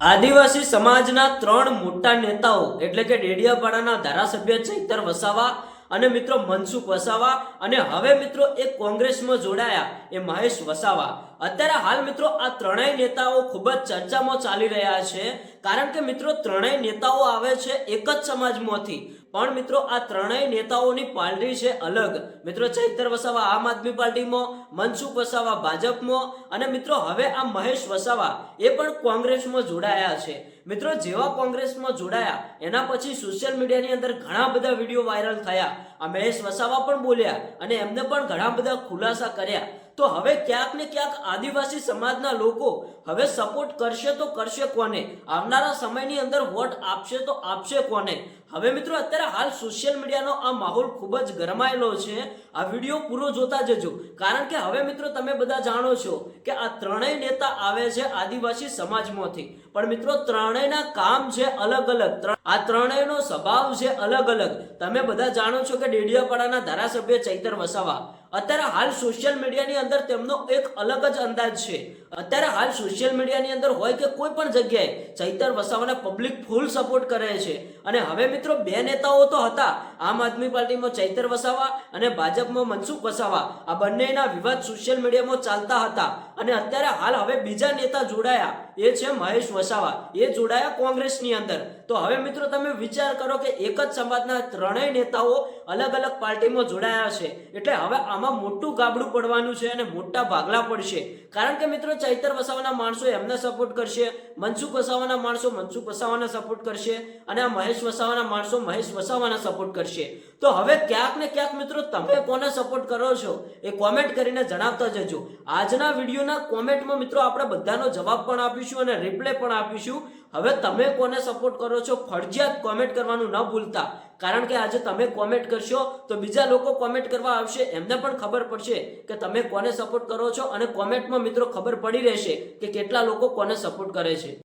આદિવાસી સમાજના ત્રણ મોટા નેતાઓ, એટલે કે ડેડિયાપાડાના ધારાસભ્ય ચૈતર વસાવા અને મિત્રો મનસુખ વસાવા અને હવે મિત્રો એક કોંગ્રેસમાં જોડાયા એ મહેશ વસાવા. અત્યારે હાલ મિત્રો આ ત્રણેય નેતાઓ ખૂબ જ ચર્ચામાં ચાલી રહ્યા છે. કારણ કે મિત્રો ત્રણેય નેતાઓ આવે છે એક જ સમાજમાંથી. પણ મિત્રો આ ત્રણેય નેતાઓની પાર્ટી છે અલગ. મિત્રો ચૈતર વસાવા આમ આદમી પાર્ટીમાં, મનસુખ વસાવા ભાજપમાં અને મિત્રો હવે આ મહેશ વસાવા એ પણ કોંગ્રેસમાં જોડાયા છે. મિત્રો જેવા કોંગ્રેસમાં જોડાયા, એના પછી સોશિયલ મીડિયાની અંદર ઘણા બધા વીડિયો વાયરલ થયા. આ મહેશ વસાવા પણ બોલ્યા અને એમને પણ ઘણા બધા ખુલાસા કર્યા. તો હવે ક્યાંક ને ક્યાંક આદિવાસી સમાજના લોકો હવે સપોર્ટ કરશે તો કરશે કોને? આવનારા સમયની અંદર વોટ આપશે તો આપશે કોને? હવે મિત્રો, અત્યારે હાલ સોશિયલ મીડિયાનો આ માહોલ ખૂબ જ ગરમાયેલો છે. આ વીડિયો પૂરો જોતા જજો. કારણ કે હવે મિત્રો, તમે બધા જાણો છો કે આ ત્રણેય નેતા આવે છે આદિવાસી સમાજમાંથી. પણ મિત્રો, ત્રણેયના કામ છે અલગ અલગ. આ ત્રણેયનો સ્વભાવ છે અલગ અલગ. તમે બધા જાણો છો કે ડેડિયાપાડાના ધારાસભ્ય ચૈતર વસાવા. અત્યારે હાલ સોશિયલ મીડિયાની અંદર તેમનો એક અલગ જ અંદાજ છે. અત્યારે હાલ સોશિયલ મીડિયાની અંદર હોય કે કોઈ પણ જગ્યાએ ચૈતર વસાવાને પબ્લિક ફૂલ સપોર્ટ કરે છે. અને હવે મિત્રો બે નેતાઓ તો હતા. આમ આદમી પાર્ટીમાં ચૈતર વસાવા અને ભાજપમાં મનસુખ વસાવા. આ બંનેના વિવાદ સોશિયલ મીડિયામાં ચાલતા હતા. અને અત્યારે હાલ હવે બીજા નેતા જોડાયા. એ છે મહેશ વસાવા. એ જોડાયા કોંગ્રેસની અંદર. તો હવે મિત્રો તમે વિચાર કરો કે એક જ સમાજના ત્રણેય નેતાઓ અલગ અલગ પાર્ટીમાં જોડાયા છે. એટલે હવે આમાં મોટું ગાબડું પડવાનું છે અને મોટા ભાગલા પડશે. કારણ કે મિત્રો, ચૈતર વસાવાના માણસો એમને સપોર્ટ કરશે, મનસુખ વસાવાના માણસો મનસુખ વસાવાના સપોર્ટ કરશે અને આ મહેશ વસાવાના માણસો મહેશ વસાવાના સપોર્ટ કરશે. તો હવે ક્યાંક ને ક્યાંક મિત્રો, તમે કોને સપોર્ટ કરો છો એ કોમેન્ટ કરીને જણાવતા જજો. આજના વિડીયોના કોમેન્ટમાં મિત્રો આપણે બધાનો જવાબ પણ આપીશું અને રિપ્લે પણ આપીશું. હવે તમે કોને સપોર્ટ કરો છો ફરજિયાત કોમેન્ટ કરવાનું ન ભૂલતા. કારણ કે આજે તમે કોમેન્ટ કરશો તો બીજા લોકો કોમેન્ટ કરવા આવશે, એમને પણ ખબર પડશે કે તમે કોને સપોર્ટ કરો છો અને કોમેન્ટમાં મિત્રો ખબર પડી રહેશે કે કેટલા લોકો કોને સપોર્ટ કરે છે.